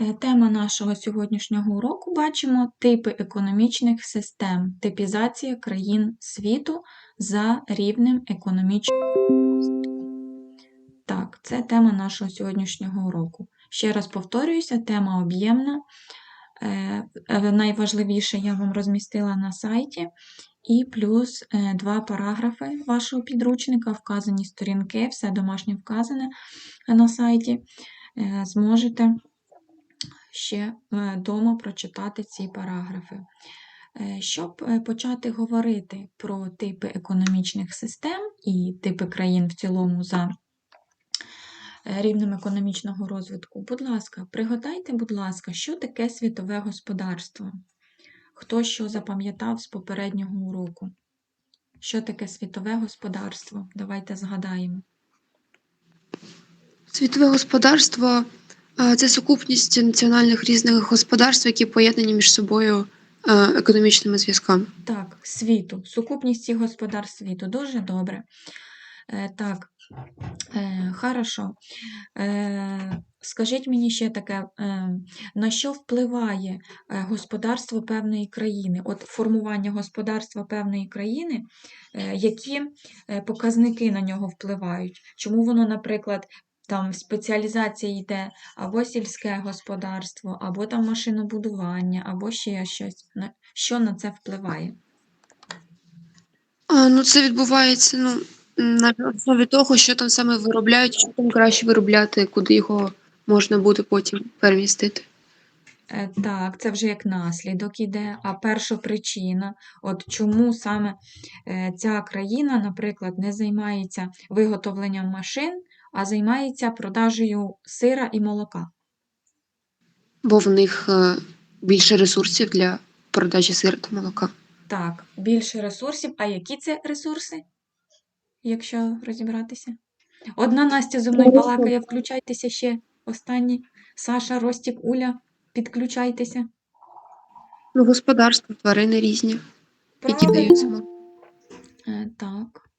Е, Тема нашого сьогоднішнього уроку бачимо типи економічних систем, типізація країн світу за рівнем економічного. Так, це тема нашого сьогоднішнього уроку. Ще раз повторююся, тема об'ємна. Е, е, Найважливіше я вам розмістила на сайті. І плюс два параграфи вашого підручника, вказані сторінки, все домашнє вказане на сайті. Зможете ще вдома прочитати ці параграфи. Е, Щоб е, почати говорити про типи економічних систем і типи країн в цілому за е, рівнем економічного розвитку, будь ласка, пригадайте, будь ласка, що таке світове господарство? Хто що запам'ятав з попереднього уроку? Що таке світове господарство? Давайте згадаємо. Світове господарство е, це сукупність національних різних господарств, які поєднані між собою е, економічними зв'язками. Так, світу, сукупність всіх господарств світу. Дуже добре. Е, так, е, хорошо. Скажіть мені ще таке, на що впливає господарство певної країни? От формування господарства певної країни, які показники на нього впливають? Чому воно, наприклад, там спеціалізація йде або сільське господарство, або там машинобудування, або ще щось. Що на це впливає? А, ну, це відбувається ну, на основі того, що там саме виробляють, що там краще виробляти, куди його можна буде потім перемістити. Е, Так, це вже як наслідок іде, а перша причина, от чому саме е, ця країна, наприклад, не займається виготовленням машин, а займається продажею сира і молока. Бо в них е, більше ресурсів для продажі сира та молока. Так, більше ресурсів. А які це ресурси, якщо розібратися? Одна Настя зі мною балакає, включайтеся ще останні. Саша, Ростік, Уля, підключайтеся. Ну, господарство, тварини різні, які Правильно. дають молоко. Е, Так.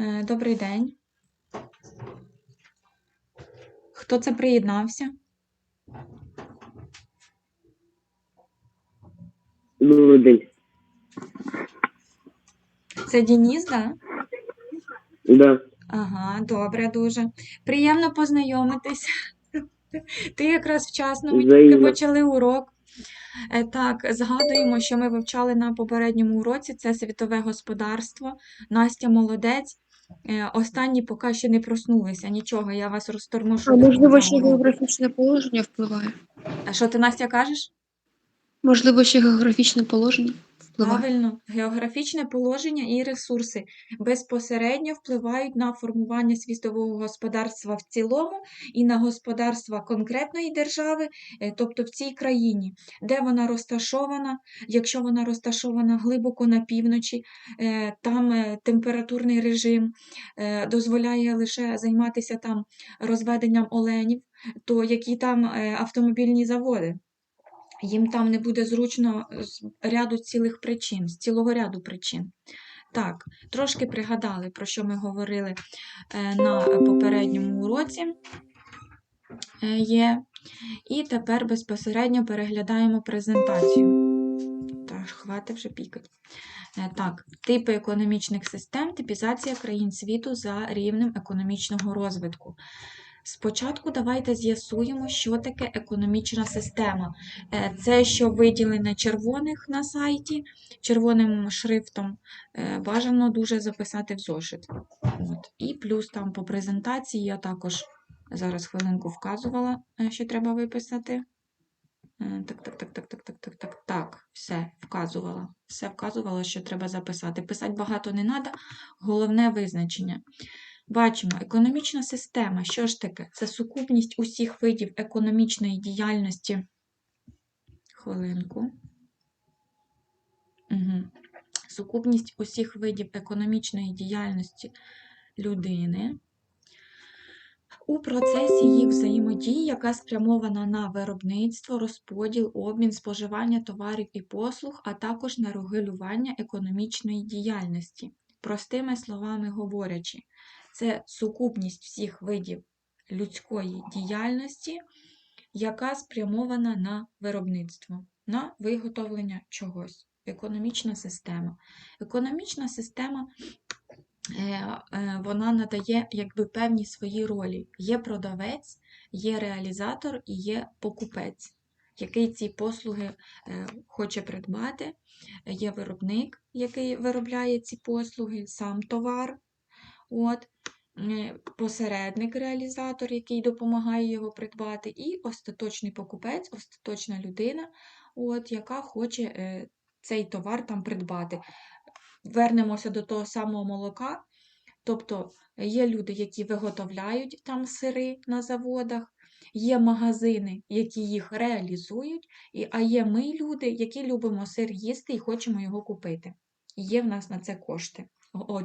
Е, Добрий день. Хто це приєднався? Добрий день. Це Дініс, да? Да. Ага, добре, дуже. Приємно познайомитись. Ти якраз вчасно, ми тільки почали урок. Е, Так, згадуємо, що ми вивчали на попередньому уроці це світове господарство. Настя молодець. Е, Останні поки ще не проснулися. Нічого, я вас розторможу. А можливо, ще географічне положення впливає. А що ти, Настя, кажеш? Можливо, ще географічне положення впливає. Правильно, географічне положення і ресурси безпосередньо впливають на формування світового господарства в цілому і на господарства конкретної держави, е, тобто в цій країні, де вона розташована. Якщо вона розташована глибоко на півночі, е, там е, температурний режим дозволяє лише займатися там розведенням оленів, то які там автомобільні заводи? Їм там не буде зручно з ряду цілих причин, з цілого ряду причин. Так, трошки пригадали, про що ми говорили е, на попередньому уроці е, є. І тепер безпосередньо переглядаємо презентацію. Так, хватить вже пікать. Е, Так, типи економічних систем, типізація країн світу за рівнем економічного розвитку. Спочатку давайте з'ясуємо, що таке економічна система. Е, Це, що виділене червоних на сайті, червоним шрифтом, е, бажано дуже записати в зошит. От. І плюс там по презентації я також зараз хвилинку вказувала, е, що треба виписати. Так, так, так, так, так, так, так, так, так, все вказувала. Все вказувала, що треба записати. Писати багато не треба, головне визначення. Бачимо, економічна система. Що ж таке? Це сукупність усіх видів економічної діяльності. Хвилинку. Угу. Сукупність усіх видів економічної діяльності людини у процесі їх взаємодії, яка спрямована на виробництво, розподіл, обмін, споживання товарів і послуг, а також на регулювання економічної діяльності. Простими словами говорячи, це сукупність всіх видів людської діяльності, яка спрямована на виробництво, на виготовлення чогось. Економічна система. Економічна система е, е, вона надає якби певні свої ролі. Є продавець, є реалізатор і є покупець, який ці послуги е, хоче придбати. Є виробник, який виробляє ці послуги, сам товар. От. е, Посередник, реалізатор, який допомагає його придбати, і остаточний покупець, остаточна людина, от, яка хоче е, цей товар там придбати. Вернемося до того самого молока. Тобто є люди, які виготовляють там сири на заводах, є магазини, які їх реалізують, і, а є ми, люди, які любимо сир їсти і хочемо його купити. Є в нас на це кошти.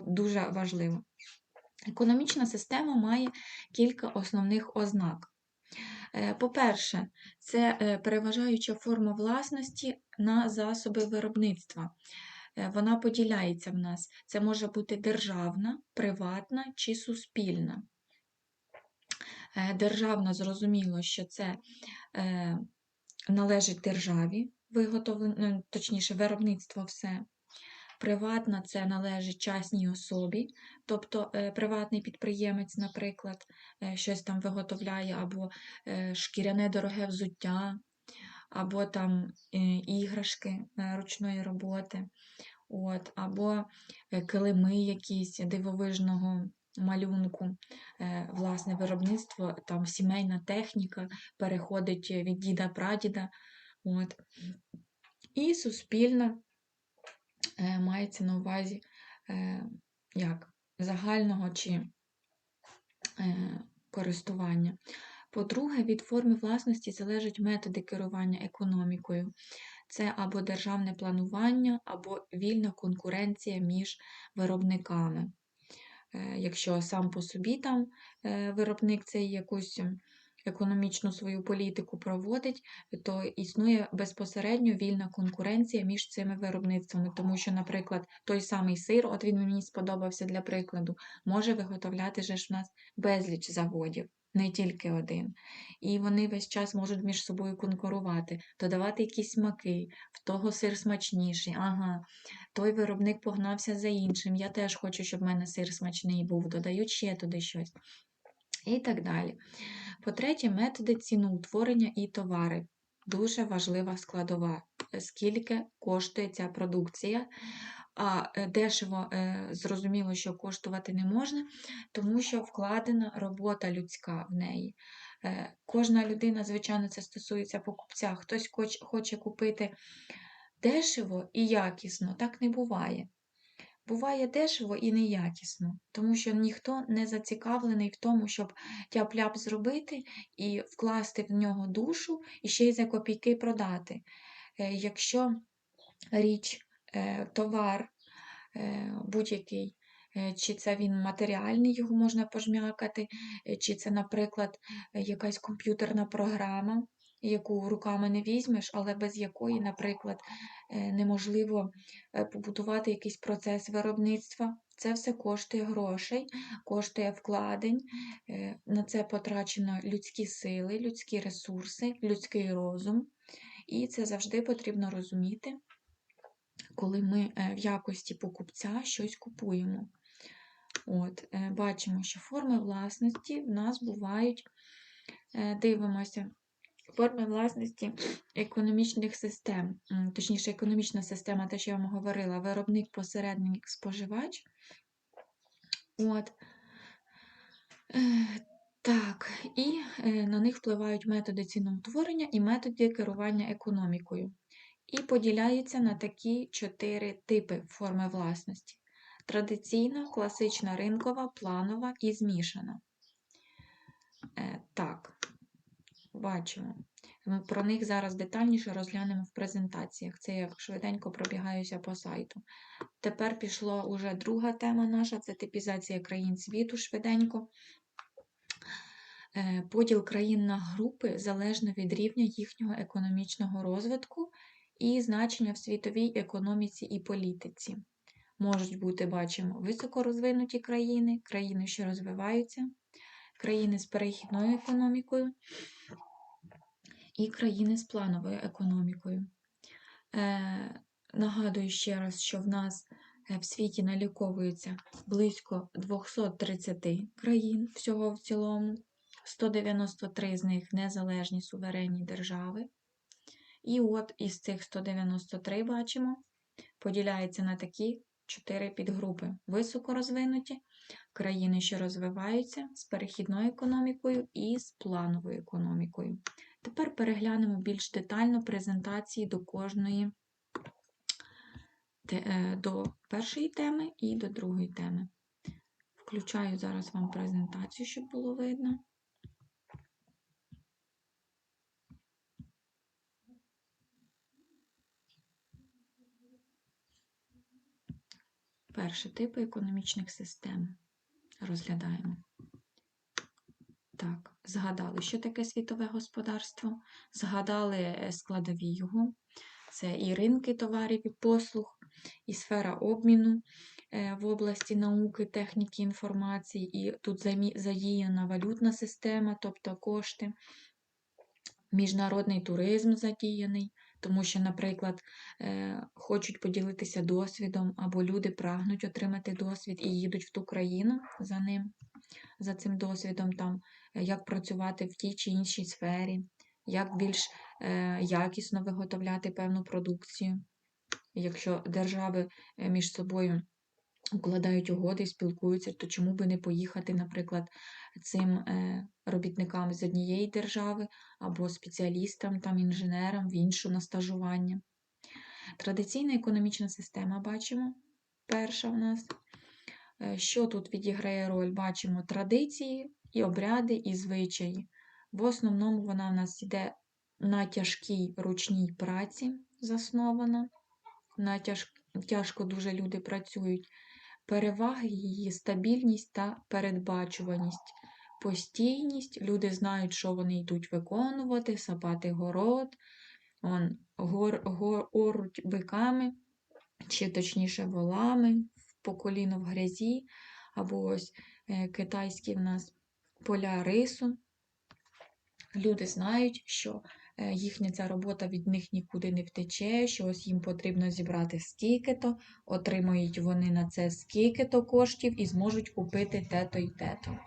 Дуже важливо. Економічна система має кілька основних ознак. Е, По-перше, це е, переважаюча форма власності на засоби виробництва. Е, Вона поділяється в нас. Це може бути державна, приватна чи суспільна. Державна, зрозуміло, що це належить державі, виготовлено, точніше, виробництво все. Приватна це належить частній особі, тобто е, приватний підприємець, наприклад, е, щось там виготовляє, або е, шкіряне дороге взуття, або там іграшки ручної роботи, от, або килими якісь дивовижного малюнку, власне виробництво, там сімейна техніка переходить від діда-прадіда. От. І суспільна мається на увазі е, як загального чи е, користування. По-друге, від форми власності залежать методи керування економікою. Це або державне планування, або вільна конкуренція між виробниками. Е, Якщо сам по собі там е, виробник цей якусь економічну свою політику проводить, то існує безпосередньо вільна конкуренція між цими виробництвами. Тому що, наприклад, той самий сир, от він мені сподобався для прикладу, може виготовляти же ж в нас безліч заводів, не тільки один. І вони весь час можуть між собою конкурувати, додавати якісь смаки, в того сир смачніший. Ага, той виробник погнався за іншим. Я теж хочу, щоб в мене сир смачний був, додають ще туди щось. І так далі. По-третє, методи ціноутворення і товари. Дуже важлива складова, скільки коштує ця продукція. А е, дешево е, зрозуміло, що коштувати не можна, тому що вкладена робота людська в неї. Е, Кожна людина, звичайно, це стосується покупця. Хтось хоче купити дешево і якісно, так не буває. Буває дешево і неякісно, тому що ніхто не зацікавлений в тому, щоб тяп-ляп зробити і вкласти в нього душу і ще й за копійки продати. Е, Якщо річ, е, товар е, будь-який, чи це він матеріальний, його можна пожмякати, чи це, наприклад, якась комп'ютерна програма, яку руками не візьмеш, але без якої, наприклад, е, неможливо е, побудувати якийсь процес виробництва. Це все коштує грошей, коштує вкладень, е, на це потрачено людські сили, людські ресурси, людський розум. І це завжди потрібно розуміти, коли ми в якості покупця щось купуємо. От, бачимо, що форми власності в нас бувають, дивимося, форми власності економічних систем, точніше, економічна система, те, що я вам говорила, виробник, посередник, споживач. От. Е, Так, і е, на них впливають методи ціноутворення і методи керування економікою. І поділяються на такі чотири типи форми власності: традиційна, класична ринкова, планова і змішана. Е, Так, бачимо. Ми про них зараз детальніше розглянемо в презентаціях. Це я швиденько пробігаюся по сайту. Тепер пішла уже друга тема наша це типізація країн світу швиденько. Е, Поділ країн на групи залежно від рівня їхнього економічного розвитку і значення в світовій економіці і політиці. Можуть бути, бачимо, високорозвинуті країни, країни, що розвиваються, країни з перехідною економікою і країни з плановою економікою. Е, нагадую ще раз, що в нас е, в світі наліковується близько 230 країн всього в цілому, 193 з них незалежні суверенні держави. І от із цих 193 бачимо, поділяється на такі чотири підгрупи: високорозвинуті, країни, що розвиваються з перехідною економікою і з плановою економікою. Тепер переглянемо більш детально презентації до кожної е, до першої теми і до другої теми. Включаю зараз вам презентацію, щоб було видно. Перше типи економічних систем розглядаємо. Так, згадали, що таке світове господарство, згадали е, складові його. Це і ринки товарів і послуг, і сфера обміну е, в області науки, техніки, інформації, і тут задіяна валютна система, тобто кошти, міжнародний туризм задіяний, тому що, наприклад, е, хочуть поділитися досвідом, або люди прагнуть отримати досвід і їдуть в ту країну за ним, за цим досвідом, там, як працювати в тій чи іншій сфері, як більш е, якісно виготовляти певну продукцію. Якщо держави е, між собою укладають угоди і спілкуються, то чому би не поїхати, наприклад, цим е, робітникам з однієї держави або спеціалістам, там, інженерам в іншу на стажування. Традиційна економічна система бачимо. Перша в нас. Що тут відіграє роль? Бачимо традиції і обряди, і звичаї. В основному вона в нас йде на тяжкій ручній праці заснована. На тяж... Тяжко дуже люди працюють. Переваги її стабільність та передбачуваність. Постійність, люди знають, що вони йдуть виконувати, сапати город, он, гор, гор, оруть биками, чи точніше волами, по коліно в грязі, або ось е, китайські в нас поля рису. Люди знають, що е, їхня ця робота від них нікуди не втече, що ось їм потрібно зібрати скільки-то, отримають вони на це скільки-то коштів і зможуть купити те-то і те-то.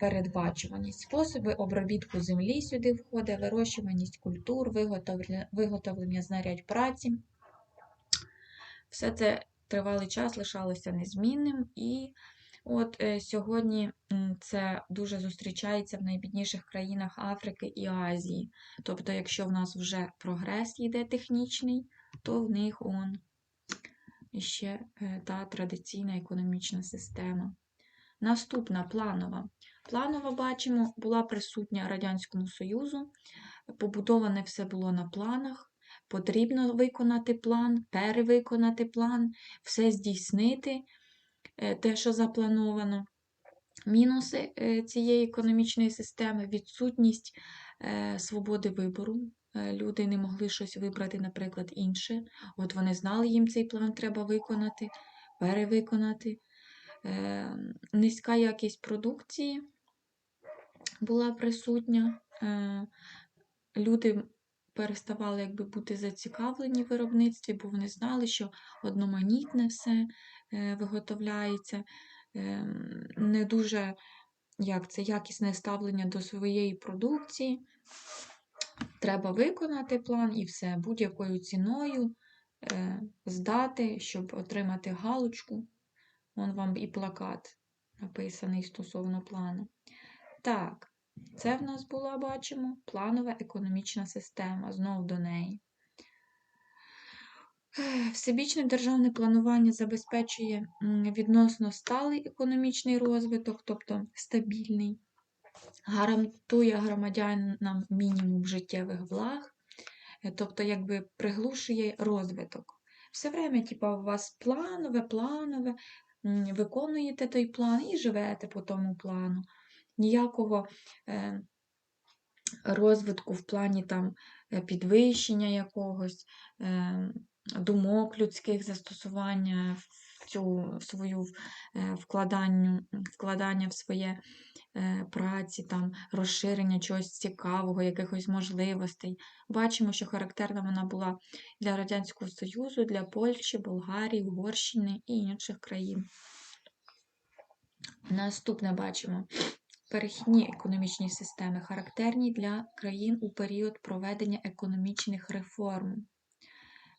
Передбачуваність. Способи обробітку землі сюди входить, вирощуваність культур, виготовлення, виготовлення знарядь праці. Все це тривалий час лишалося незмінним, і от е, сьогодні це дуже зустрічається в найбідніших країнах Африки і Азії. Тобто, якщо в нас вже прогрес йде технічний, то в них он ще е, та традиційна економічна система. Наступна планова. Планова, бачимо, була присутня Радянському Союзу, побудоване все було на планах. Потрібно виконати план, перевиконати план, все здійснити, те, що заплановано. Мінуси е, цієї економічної системи відсутність е, свободи вибору. Е, Люди не могли щось вибрати, наприклад, інше. От вони знали, їм цей план треба виконати, перевиконати. Е, Низька якість продукції була присутня. Е, Люди переставали якби бути зацікавлені в виробництві, бо вони знали, що одноманітне все е, виготовляється, е, не дуже як це, якісне ставлення до своєї продукції. Треба виконати план і все, будь-якою ціною е, здати, щоб отримати галочку. Вон вам і плакат написаний стосовно плану. Так, це в нас була, бачимо, планова економічна система. Знов до неї. Всебічне державне планування забезпечує відносно сталий економічний розвиток, тобто стабільний, гарантує громадянам мінімум життєвих благ, е, тобто якби приглушує розвиток. Все время, типа, у вас планове, планове, виконуєте той план і живете по тому плану. Ніякого е, розвитку в плані там е, підвищення якогось, е, думок людських застосування цю свою вкладання, вкладання в своє праці, там, розширення чогось цікавого, якихось можливостей. Бачимо, що характерна вона була для Радянського Союзу, для Польщі, Болгарії, Угорщини і інших країн. Наступне бачимо. Перехідні економічні системи характерні для країн у період проведення економічних реформ.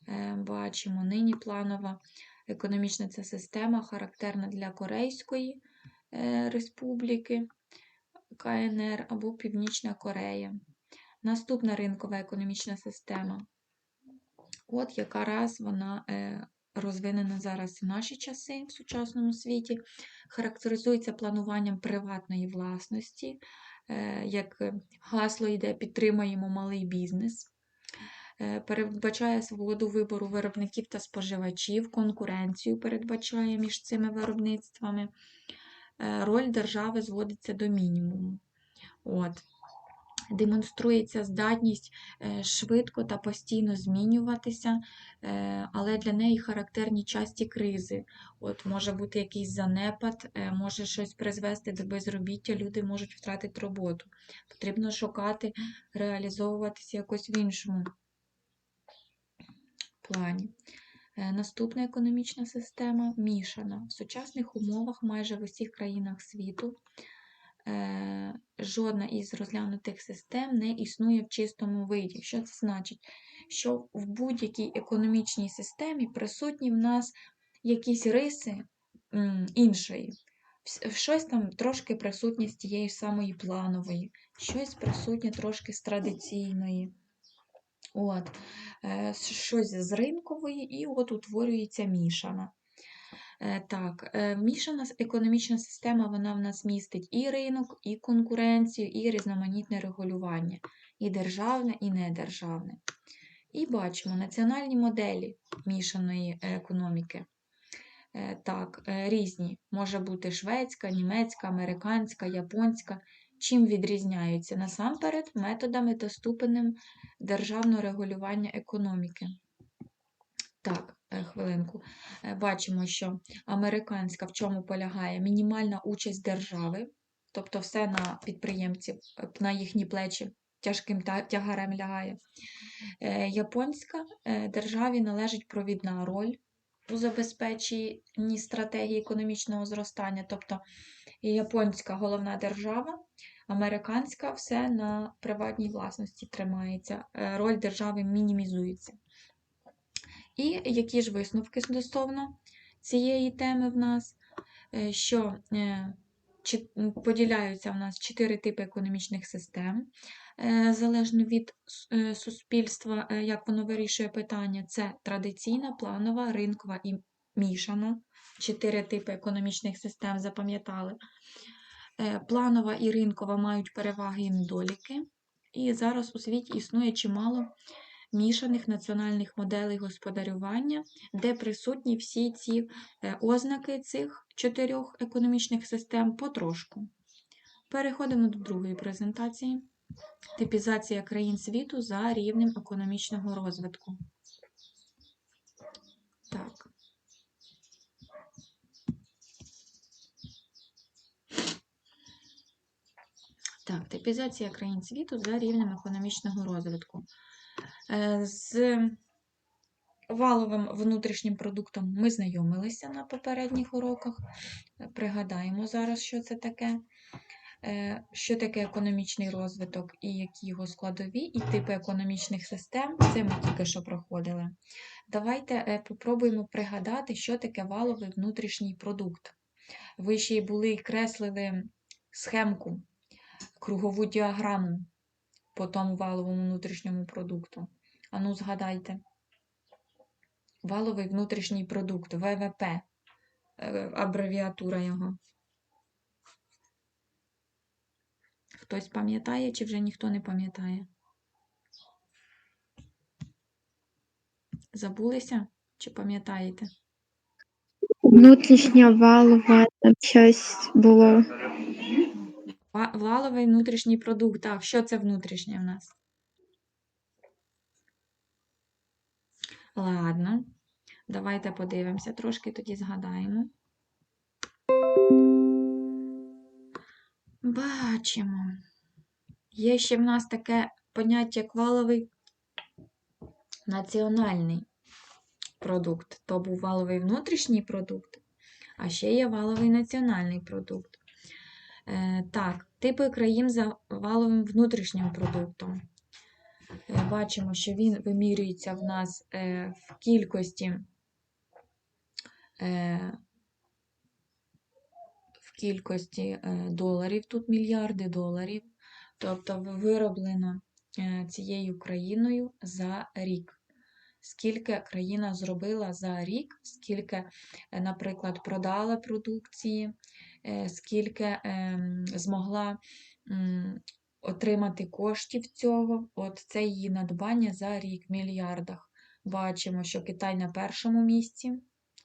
Е, Бачимо, нині планова економічна ця система характерна для Корейської е, Республіки, КНР або Північна Корея. Наступна ринкова економічна система. От якраз вона е, розвинена зараз в наші часи в сучасному світі, характеризується плануванням приватної власності, е, як е, гасло йде підтримаємо малий бізнес. Е, Передбачає свободу вибору виробників та споживачів, конкуренцію передбачає між цими виробництвами. Роль держави зводиться до мінімуму. От. Демонструється здатність е, швидко та постійно змінюватися, е, але для неї характерні часті кризи. От може бути якийсь занепад, е, може щось призвести до безробіття, люди можуть втратити роботу. Потрібно шукати, реалізовуватися якось в іншому плані. Наступна економічна система мішана. В сучасних умовах майже в усіх країнах світу жодна із розглянутих систем не існує в чистому виді. Що це значить? Що в будь-якій економічній системі присутні в нас якісь риси іншої. Щось там трошки присутнє з тієї самої планової, щось присутнє трошки з традиційної. От, е, щось з ринкової, і от утворюється мішана. Е, Так, е, мішана економічна система, вона в нас містить і ринок, і конкуренцію, і різноманітне регулювання, і державне, і недержавне. І бачимо національні моделі мішаної е, економіки. Е, Так, е, різні. Може бути шведська, німецька, американська, японська. Чим відрізняються? Насамперед, методами та ступенем державного регулювання економіки. Так, е, хвилинку. Е, Бачимо, що американська в чому полягає? Мінімальна участь держави, тобто все на підприємців, е, на їхні плечі тяжким тягарем лягає. Е, Японська е, державі належить провідна роль у забезпеченні стратегії економічного зростання, тобто японська головна держава, американська все на приватній власності тримається, е, роль держави мінімізується. І які ж висновки стосовно цієї теми в нас, Е, що е, поділяються в нас чотири типи економічних систем, е, залежно від суспільства, як воно вирішує питання. Це традиційна, планова, ринкова і мішана. Чотири типи економічних систем запам'ятали. Планова і ринкова мають переваги і недоліки. І зараз у світі існує чимало мішаних національних моделей господарювання, де присутні всі ці е, ознаки цих чотирьох економічних систем потрошку. Переходимо до другої презентації. Типізація країн світу за рівнем економічного розвитку. Так. Так, типізація країн світу за рівнем економічного розвитку. Е, З валовим внутрішнім продуктом ми знайомилися на попередніх уроках. Пригадаємо зараз, що це таке. Е, Що таке економічний розвиток і які його складові, і типи економічних систем. Це ми тільки що проходили. Давайте е, попробуємо пригадати, що таке валовий внутрішній продукт. Ви ще й були і креслили схемку, кругову діаграму по тому валовому внутрішньому продукту. Ану, згадайте. Валовий внутрішній продукт, ВВП, е, абревіатура його. Хтось пам'ятає, чи вже ніхто не пам'ятає? Забулися? Чи пам'ятаєте? Внутрішня валова, там щось було. Валовий внутрішній продукт. Так, що це внутрішнє в нас? Ладно. Давайте подивимося, трошки тоді згадаємо. Бачимо. Є ще в нас таке поняття валовий національний продукт. То був валовий внутрішній продукт, а ще є валовий національний продукт. Е, так, типи країн за валовим внутрішнім продуктом. Е, бачимо, що він вимірюється в нас е, в кількості. Е, в кількості доларів, тут мільярди доларів, тобто вироблено цією країною за рік. Скільки країна зробила за рік, скільки, наприклад, продала продукції, скільки ем, змогла отримати коштів цього, от це її надбання за рік в мільярдах. Бачимо, що Китай на першому місці.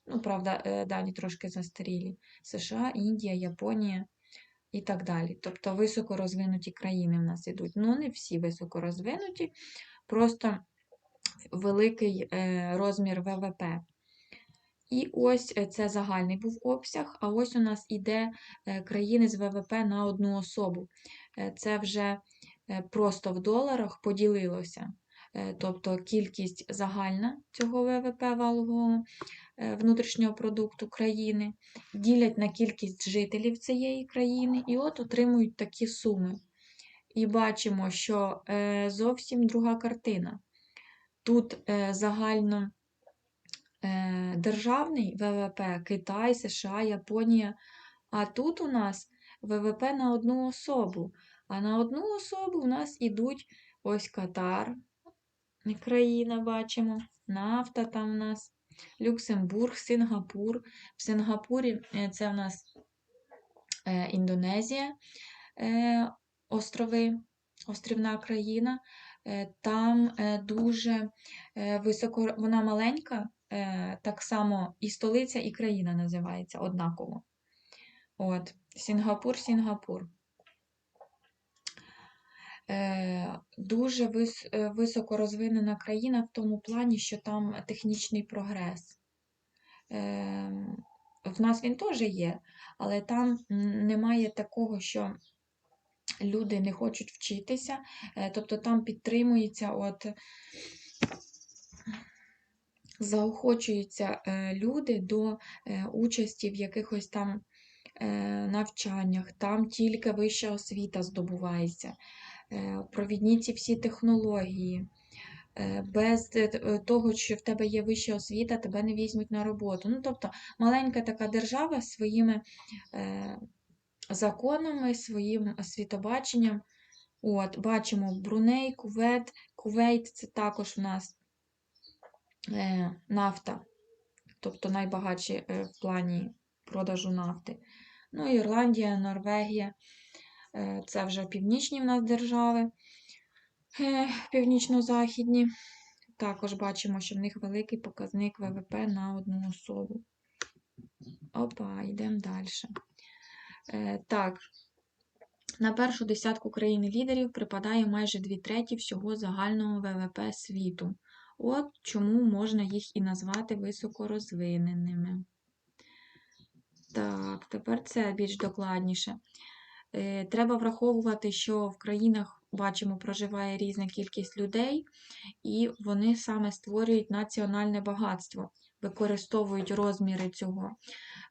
Ну, правда, е, дані трошки застарілі. США, Індія, Японія і так далі. Тобто високорозвинуті країни в нас ідуть. Ну, не всі високорозвинуті, просто великий е, розмір ВВП. І ось е, це загальний був обсяг, а ось у нас іде е, країни з ВВП на одну особу. Е, Це вже просто в доларах поділилося. Тобто кількість загальна цього ВВП валового внутрішнього продукту країни, ділять на кількість жителів цієї країни і от отримують такі суми. І бачимо, що зовсім друга картина. Тут загально державний ВВП Китай, США, Японія, а тут у нас ВВП на одну особу. А на одну особу у нас ідуть ось Катар, країна бачимо, нафта там у нас, Люксембург, Сингапур. В Сингапурі е, це у нас е, Індонезія, е, острови, острівна країна. Е, Там е, дуже е, високо, вона маленька, е, так само і столиця, і країна називається однаково. От, Сінгапур, Сінгапур. Е, Дуже вис, е, високо розвинена країна в тому плані, що там технічний прогрес. Е, В нас він теж є, але там немає такого, що люди не хочуть вчитися, е, тобто там підтримується, от, заохочуються е, люди до е, участі в якихось там е, навчаннях, там тільки вища освіта здобувається, провідні ці всі технології. Без того, що в тебе є вища освіта, тебе не візьмуть на роботу. Ну, тобто маленька така держава своїми законами, своїм світобаченням. От, бачимо Бруней, Кувет, Кувейт це також у нас нафта, тобто найбагатші е, в плані продажу нафти. Ну, Ірландія, Норвегія, е, це вже північні в нас держави, е, північно-західні. Також бачимо, що в них великий показник ВВП на одну особу. Опа, йдемо далі. Е, так, на першу десятку країн-лідерів припадає майже дві треті всього загального ВВП світу. От чому можна їх і назвати високорозвиненими. Так, тепер це більш докладніше. Е, Треба враховувати, що в країнах, бачимо, проживає різна кількість людей, і вони саме створюють національне багатство, використовують розміри цього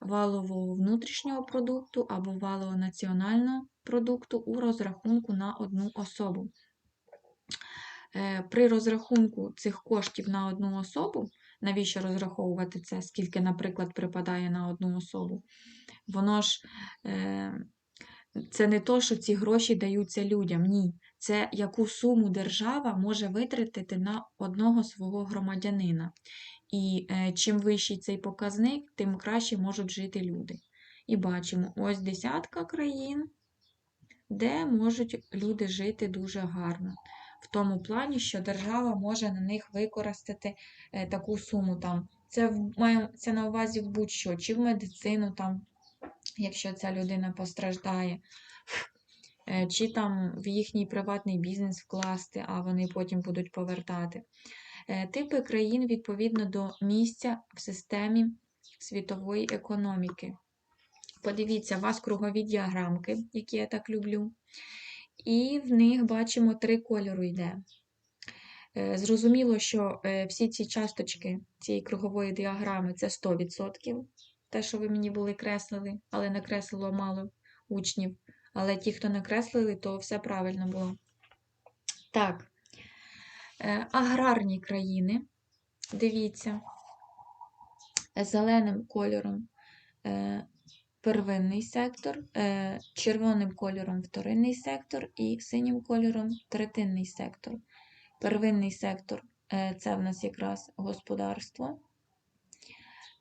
валового внутрішнього продукту або валового національного продукту у розрахунку на одну особу. Е, При розрахунку цих коштів на одну особу, навіщо розраховувати це, скільки, наприклад, припадає на одну особу, воно ж е, це не то, що ці гроші даються людям. Ні. Це яку суму держава може витратити на одного свого громадянина. І е, чим вищий цей показник, тим краще можуть жити люди. І бачимо, ось десятка країн, де можуть люди жити дуже гарно. В тому плані, що держава може на них використати е, таку суму там. Це в- мається на увазі в будь-що, чи в медицину, там, якщо ця людина постраждає, е, чи там в їхній приватний бізнес вкласти, а вони потім будуть повертати. Е, Типи країн відповідно до місця в системі світової економіки. Подивіться, у вас кругові діаграмки, які я так люблю. І в них бачимо три кольору йде. Е, Зрозуміло, що е, всі ці часточки цієї кругової діаграми це 100%. Те, що ви мені були креслили, але накреслило мало учнів. Але ті, хто накреслили, то все правильно було. Так, Е, аграрні країни. Дивіться, зеленим кольором первинний сектор, е, червоним кольором вторинний сектор і синім кольором третинний сектор. Первинний сектор е, це в нас якраз господарство.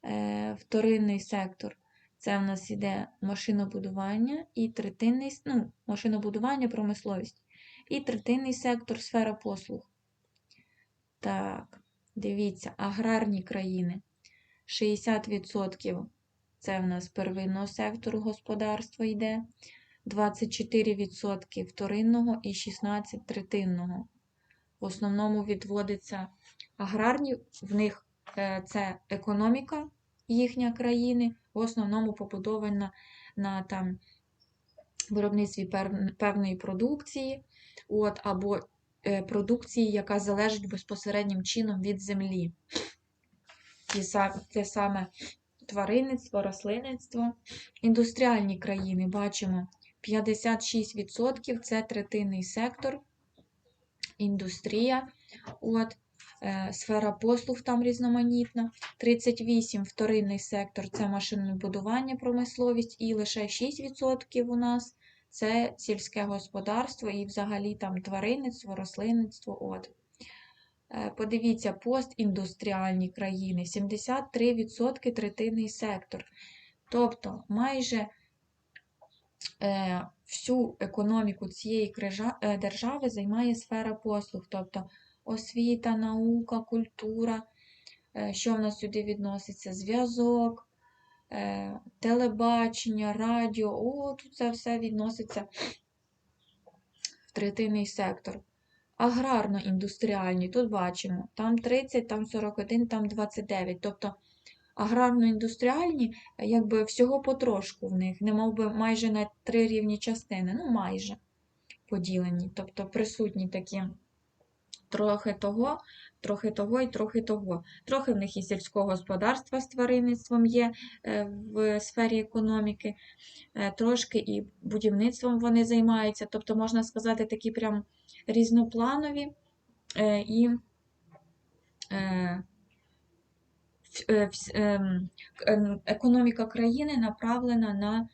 Е, Вторинний сектор це в нас іде машинобудування і третинний, ну, машинобудування, промисловість. І третинний сектор сфера послуг. Так, дивіться, аграрні країни. 60% це в нас первинного сектору господарства йде, 24% вторинного і 16% третинного. В основному відводиться аграрні, в них е, це економіка їхня країни, в основному побудована на там, виробництві певної продукції, от, або е, продукції, яка залежить безпосереднім чином від землі. Те саме тваринництво, рослинництво. Індустріальні країни бачимо 56% це третинний сектор, індустрія, от, е, сфера послуг там різноманітна, 38% вторинний сектор це машинобудування, промисловість, і лише 6% у нас це сільське господарство і взагалі там тваринництво, рослинництво. От. Е, Подивіться, постіндустріальні країни 73% третинний сектор. Тобто майже е, всю економіку цієї е, держави займає сфера послуг, тобто освіта, наука, культура, що в нас сюди відноситься, зв'язок, телебачення, радіо. О, тут це все відноситься в третинний сектор. Аграрно-індустріальні, тут бачимо, там 30, там 41, там 29. Тобто аграрно-індустріальні, якби всього потрошку в них, не би майже на три рівні частини, ну майже поділені. Тобто присутні такі трохи того, трохи того і трохи того. Трохи в них і сільського господарства з тваринництвом є е, в сфері економіки, е, трошки і будівництвом вони займаються. Тобто, можна сказати, такі прям різнопланові е, і ем, ем, економіка країни направлена на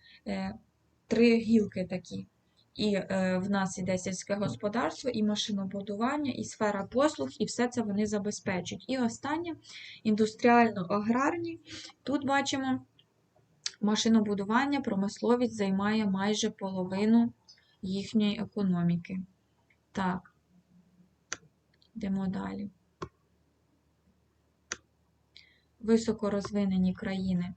три гілки такі. І е, в нас іде сільське господарство, і машинобудування, і сфера послуг, і все це вони забезпечують. І останнє індустріально-аграрні. Тут бачимо, машинобудування, промисловість займає майже половину їхньої економіки. Так, йдемо далі. Високорозвинені країни